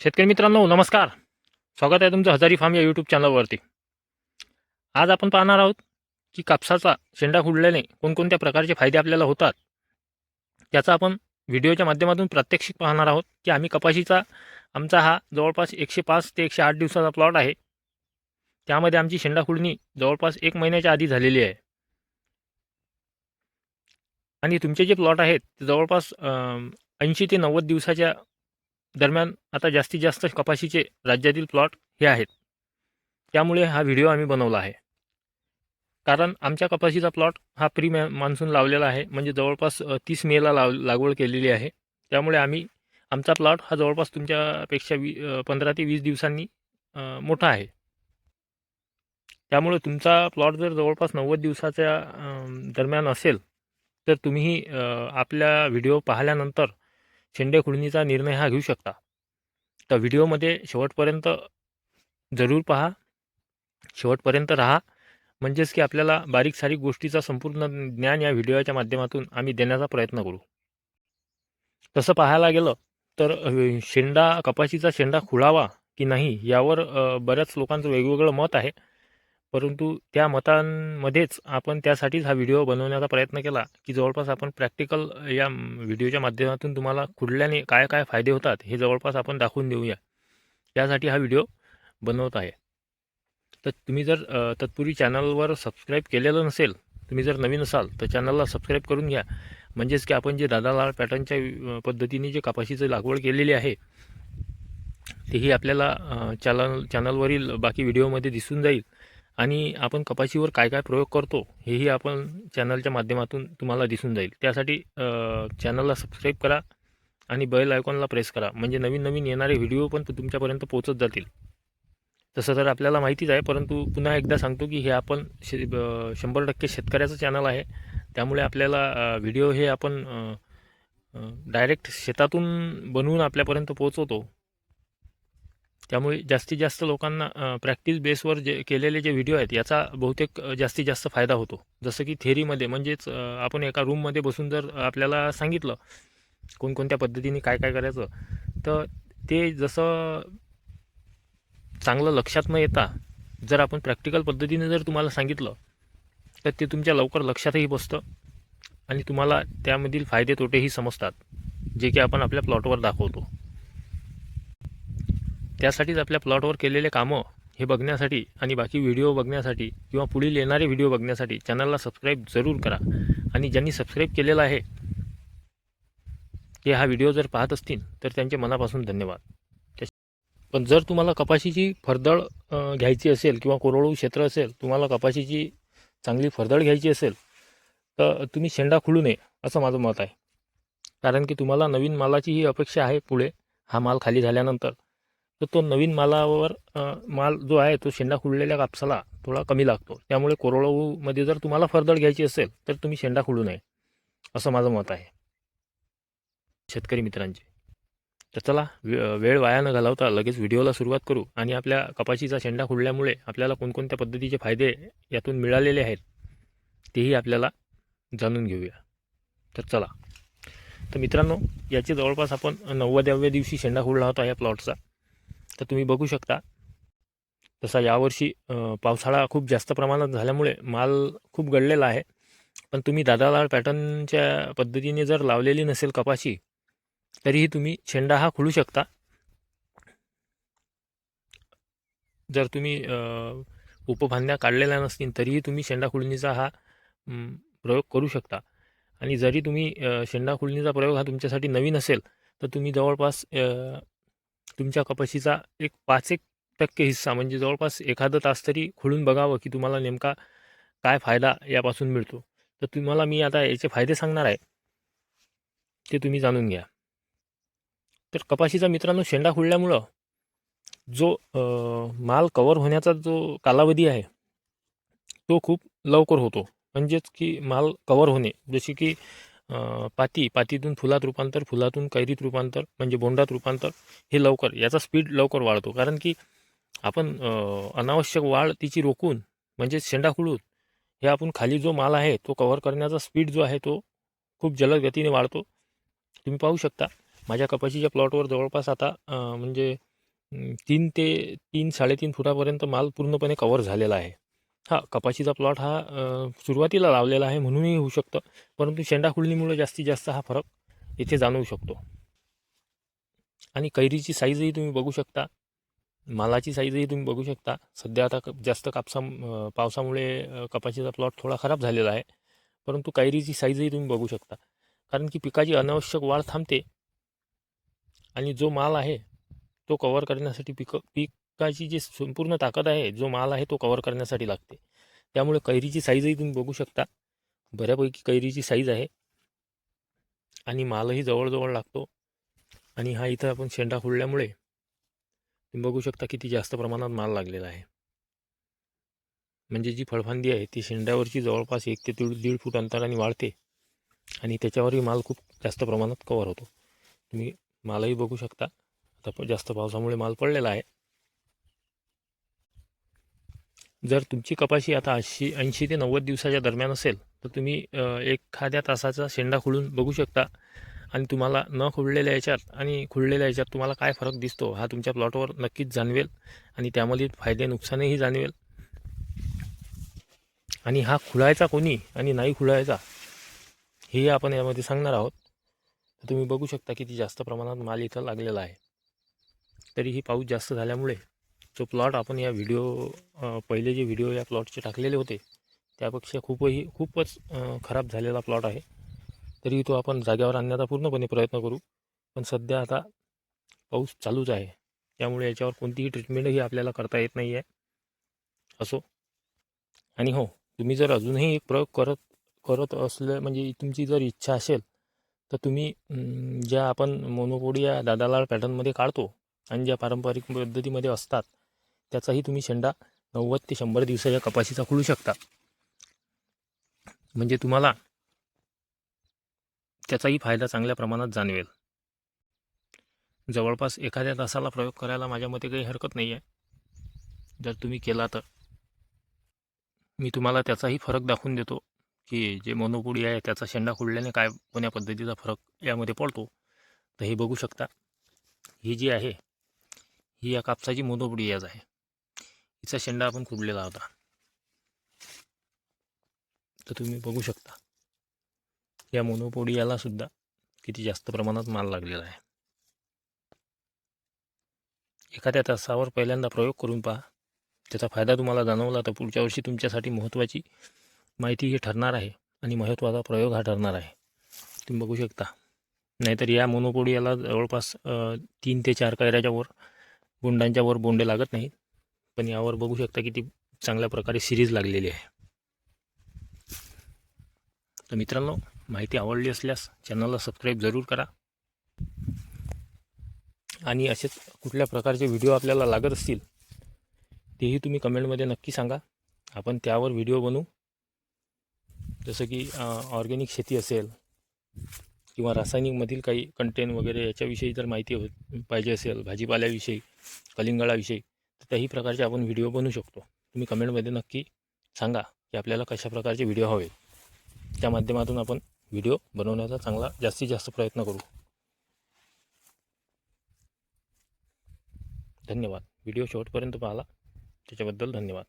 शेतकरी मित्रांनो नमस्कार. स्वागत आहे तुमचं हजारी फार्म या यूट्यूब चॅनलवरती आज आपण पाहणार आहोत की कापसाचा शेंडा खुडल्याने कोणकोणत्या प्रकारचे फायदे आपल्याला होतात त्याचा आपण व्हिडिओच्या माध्यमातून प्रात्यक्षिक पाहणार आहोत की आम्ही कपाशीचा आमचा हा जवळपास एकशे पाच ते एकशे आठ दिवसाचा प्लॉट आहे. त्यामध्ये आमची शेंडा खुडणी जवळपास एक महिन्याच्या आधी झालेली आहे. आणि तुमचे जे प्लॉट आहेत ते जवळपास ऐंशी ते नव्वद दिवसाच्या दरम्यान आता जास्तीत जास्त कपाशीचे राज्यातील प्लॉट हे आहेत. त्यामुळे हा व्हिडिओ आम्ही बनवला आहे. कारण आमच्या कपाशीचा प्लॉट हा प्री मॅ मान्सून लावलेला आहे. म्हणजे जवळपास तीस मेला लाव लागवड केलेली आहे. त्यामुळे आम्ही आमचा प्लॉट हा जवळपास तुमच्यापेक्षा वी पंधरा ते वीस दिवसांनी मोठा आहे. त्यामुळे तुमचा प्लॉट जर जवळपास नव्वद दिवसाच्या दरम्यान असेल तर तुम्ही आपल्या व्हिडिओ पाहिल्यानंतर शेंडे खुडणीचा निर्णय हा घेऊ शकता. तर व्हिडिओमध्ये शेवटपर्यंत जरूर पहा. शेवटपर्यंत राहा. म्हणजेच की आपल्याला बारीक सारीक गोष्टीचा संपूर्ण ज्ञान या व्हिडिओच्या माध्यमातून आम्ही देण्याचा प्रयत्न करू. तसं पाहायला गेलं तर शेंडा कपाशीचा शेंडा खुळावा की नाही यावर बऱ्याच लोकांचं वेगवेगळं मत आहे. परंतु त्या मतांमध्येच आपण त्यासाठीच हा व्हिडिओ बनवण्याचा प्रयत्न केला की जवळपास आपण प्रॅक्टिकल या व्हिडिओच्या माध्यमातून तुम्हाला खुडल्याने काय काय फायदे होतात हे जवळपास आपण दाखवून देऊया. त्यासाठी हा व्हिडिओ बनवत आहे. तर तुम्ही जर तत्पूर्वी चॅनलवर सबस्क्राईब केलेलं नसेल तुम्ही जर नवीन असाल तर चॅनलला सबस्क्राईब करून घ्या. म्हणजेच की आपण जे दादालाल पॅटर्नच्या पद्धतीने जे कपाशीचं लागवड केलेली आहे तेही आपल्याला चॅनल चॅनलवरील बाकी व्हिडिओमध्ये दिसून जाईल. आणि आपण कपाशीवर काय काय प्रयोग करतो हेही आपण चॅनलच्या माध्यमातून तुम्हाला दिसून जाईल. त्यासाठी चॅनलला सबस्क्राईब करा आणि बेल आयकॉनला प्रेस करा. म्हणजे नवीन नवीन येणारे व्हिडिओ पण तुमच्यापर्यंत पोहोचत जातील. तसं तर आपल्याला माहितीच आहे परंतु पुन्हा एकदा सांगतो की हे आपण शे ब- शंभर टक्के शेतकऱ्याचं चॅनल आहे. त्यामुळे आपल्याला व्हिडिओ हे आपण डायरेक्ट शेतातून बनवून आपल्यापर्यंत पोहोचवतो. त्यामुळे जास्तीत जास्त लोकांना प्रॅक्टिस बेसवर जे केलेले जे व्हिडिओ आहेत याचा बहुतेक जास्तीत जास्त फायदा होतो. जसं की थेरीमध्ये म्हणजेच आपण एका रूममध्ये बसून जर आपल्याला सांगितलं कोणकोणत्या पद्धतीने काय काय करायचं तर ते जसं चांगलं लक्षात न येता जर आपण प्रॅक्टिकल पद्धतीने जर तुम्हाला सांगितलं तर ते तुमच्या लवकर लक्षातही बसतं आणि तुम्हाला त्यामधील फायदे तोटेही समजतात जे की आपण आपल्या प्लॉटवर दाखवतो. त्यासाठीच आपल्या प्लॉटवर केलेले कामं हे बघण्यासाठी आणि बाकी व्हिडिओ बघण्यासाठी किंवा पुढील येणारे व्हिडिओ बघण्यासाठी चॅनलला सबस्क्राईब जरूर करा. आणि ज्यांनी सबस्क्राईब केलेला आहे ते हा व्हिडिओ जर पाहत असतील तर त्यांचे मनापासून धन्यवाद. पण जर तुम्हाला कपाशीची फरदळ घ्यायची असेल किंवा कोरडू क्षेत्र असेल तुम्हाला कपाशीची चांगली फरदळ घ्यायची असेल तर तुम्ही शेंडा खुलू नये असं माझं मत आहे. कारण की तुम्हाला नवीन मालाची ही अपेक्षा आहे पुढे हा माल खाली झाल्यानंतर. तर तो नवीन मालावर माल जो आहे तो शेंडा खुडलेल्या कापसाला थोडा कमी लागतो. त्यामुळे कोरडवाहूमध्ये जर तुम्हाला फरदळ घ्यायची असेल तर तुम्ही शेंडा खुडू नये. असं माझं मत आहे. शेतकरी मित्रांचे. तर चला वे- वेळ वाया न घालवता लगेच व्हिडिओला सुरुवात करू आणि आपल्या कपाशीचा शेंडा खुडल्यामुळे आपल्याला कोणकोणत्या पद्धतीचे फायदे यातून मिळालेले आहेत तेही आपल्याला जाणून घेऊया. तर चला. तर मित्रांनो याचे जवळपास आपण नव्वदाव्या दिवशी शेंडा खुडला होता या प्लॉटचा. तर तुम्ही बघू शकता. तसा यावर्षी पावसाळा खूप जास्त प्रमाणात झाल्यामुळे माल खूप गळलेला आहे. पण तुम्ही दादालाल पॅटर्नच्या पद्धतीने जर लावलेली नसेल कपाशी तरीही तुम्ही शेंडा हा खुलू शकता. जर तुम्ही उपभांड्या काढलेल्या नसतील तरीही तुम्ही शेंडा खुळणीचा हा प्रयोग करू शकता. आणि जरी तुम्ही शेंडा खुळणीचा प्रयोग हा तुमच्यासाठी नवीन असेल तर तुम्ही जवळपास तुमच्या कपाशीचा एक पाच एक टक्के हिस्सा म्हणजे जवळपास एखादं तास तरी खुडून बघावं की तुम्हाला नेमका काय फायदा यापासून मिळतो. तर तुम्हाला मी आता याचे फायदे सांगणार आहे. ते तुम्ही जाणून घ्या. तर कपाशीचा मित्रांनो शेंडा खुडल्यामुळं जो माल कवर होण्याचा जो कालावधी आहे तो खूप लवकर होतो. म्हणजेच की माल कवर होणे जसे की पाती पातीतून फुलात रूपांतर फुलातून कैरीत रूपांतर म्हणजे बोंडात रूपांतर हे लवकर याचा स्पीड लवकर वाढतो. कारण की आपण अनावश्यक वाढ तिची रोखून म्हणजे शेंडाखुळून हे आपण खाली जो माल आहे तो कव्हर करण्याचा स्पीड जो आहे तो खूप जलद गतीने वाढतो. तुम्ही पाहू शकता माझ्या कपाशीच्या प्लॉटवर जवळपास आता म्हणजे तीन ते तीन साडेतीन फुटापर्यंत माल पूर्णपणे कव्हर झालेला आहे. हा कपाशीचा प्लॉट हा अ, सुरुवातीला लावलेला आहे म्हणूनही होऊ शकतं. परंतु शेंडाखुळणीमुळं जास्तीत जास्त हा फरक इथे जाणवू शकतो. आणि कैरीची साईजही तुम्ही बघू शकता. मालाची साईजही तुम्ही बघू शकता. सध्या आता क- जास्त कापसा पावसामुळे कपाशीचा प्लॉट थोडा खराब झालेला आहे. परंतु कैरीची साईजही तुम्ही बघू शकता. कारण की पिकाची अनावश्यक वाढ थांबते. आणि जो माल आहे तो कवर करण्यासाठी पिकं पीक पिकाची जी संपूर्ण ताकद आहे जो माल आहे तो कवर करण्यासाठी लागते. त्यामुळे कैरीची साईजही तुम्ही बघू शकता. बऱ्यापैकी कैरीची साईज आहे. आणि मालही जवळजवळ लागतो. आणि हा इथं आपण शेंडा खुडल्यामुळे तुम्ही बघू शकता किती जास्त प्रमाणात माल लागलेला आहे. म्हणजे जी फळफांदी आहे ती शेंड्यावरची जवळपास एक ते दीड दीड फूट अंतराने वाढते. आणि त्याच्यावरही माल खूप जास्त प्रमाणात कवर होतो. तुम्ही मालही बघू शकता. आता जास्त पावसामुळे माल पडलेला आहे. जर तुमची कपाशी आता ऐंशी ऐंशी ते नव्वद दिवसाच्या दरम्यान असेल तर तुम्ही एखाद्या तासाचा शेंडा खुळून बघू शकता. आणि तुम्हाला न खुडलेल्या याच्यात आणि खुडलेल्या याच्यात तुम्हाला काय फरक दिसतो हा तुमच्या प्लॉटवर नक्कीच जाणवेल. आणि त्यामध्ये फायदे नुकसानही जाणवेल. आणि हा खुळायचा कोणी आणि नाही खुळायचा हेही आपण यामध्ये सांगणार आहोत. तुम्ही बघू शकता किती जास्त प्रमाणात माल इथं लागलेला आहे. तरीही पाऊस जास्त झाल्यामुळे जो प्लॉट आपण या व्हिडिओ पहिले जे व्हिडिओ या प्लॉटचे टाकलेले होते त्यापेक्षा खूपही खूपच खराब झालेला प्लॉट आहे. तरी तो आपण जाग्यावर आणण्याचा पूर्णपणे प्रयत्न करू पण सध्या आता पाऊस चालूच आहे. त्यामुळे याच्यावर कोणतीही ट्रीटमेंटही आपल्याला करता येत नाही आहे असो. आणि हो तुम्ही जर अजूनही एक प्रयोग करत करत असले म्हणजे तुमची जर इच्छा असेल तर तुम्ही ज्या आपण मोनोपोडिया दादालाल पॅटर्नमध्ये काढतो आणि ज्या पारंपरिक पद्धतीमध्ये असतात त्याचाही तुम्ही शेंडा नव्वद ते शंभर दिवसाच्या कपाशीचा खुळू शकता. म्हणजे तुम्हाला त्याचाही फायदा चांगल्या प्रमाणात जाणवेल. जवळपास एखाद्या तासाला प्रयोग करायला माझ्या मते काही हरकत नाही आहे जर तुम्ही केला तर. मी तुम्हाला त्याचाही फरक दाखवून देतो की जे मोनोपुडी आहे त्याचा शेंडा खुडल्याने काय कोण्या पद्धतीचा फरक यामध्ये पडतो तर हे बघू शकता. ही जी आहे ही या कापसाची मोनोपुडी याच आहे. हिचा शेंडा आपण खुडलेला होता. तर तुम्ही बघू शकता. या मोनोपोडियाला सुद्धा किती जास्त प्रमाणात माल लागलेला आहे. एखाद्या तासावर पहिल्यांदा प्रयोग करून पहा. त्याचा फायदा तुम्हाला जाणवला तर पुढच्या वर्षी तुमच्यासाठी महत्त्वाची माहिती ही ठरणार आहे आणि महत्त्वाचा प्रयोग हा ठरणार आहे. तुम्ही बघू शकता. नाहीतर या मोनोपोडियाला जवळपास तीन ते चार कैऱ्याच्या वर बोंडांच्या वर बोंडे लागत नाहीत. पण यावर बघू शकता किती चांगल्या प्रकारे सिरीज लागलेली आहे. तर मित्रांनो माहिती आवडली असल्यास चॅनलला सबस्क्राईब जरूर करा. आणि असेच कुठल्या प्रकारचे व्हिडिओ आपल्याला लागत असतील तेही तुम्ही कमेंटमध्ये नक्की सांगा. आपण त्यावर व्हिडिओ बनवू. जसं की ऑर्गॅनिक शेती असेल किंवा रासायनिकमधील काही कंटेन वगैरे याच्याविषयी जर माहिती हो पाहिजे असेल भाजीपाल्याविषयी कलिंगडाविषयी तर त्याही प्रकारचे आपण व्हिडिओ बनवू शकतो. तुम्ही कमेंटमध्ये नक्की सांगा की आपल्याला कशा प्रकारचे व्हिडिओ हवे त्या माध्यमातून आपण व्हिडिओ बनवण्याचा चांगला जास्तीत जास्त प्रयत्न करू. धन्यवाद. व्हिडिओ शेवटपर्यंत पाहिला. त्याच्याबद्दल धन्यवाद.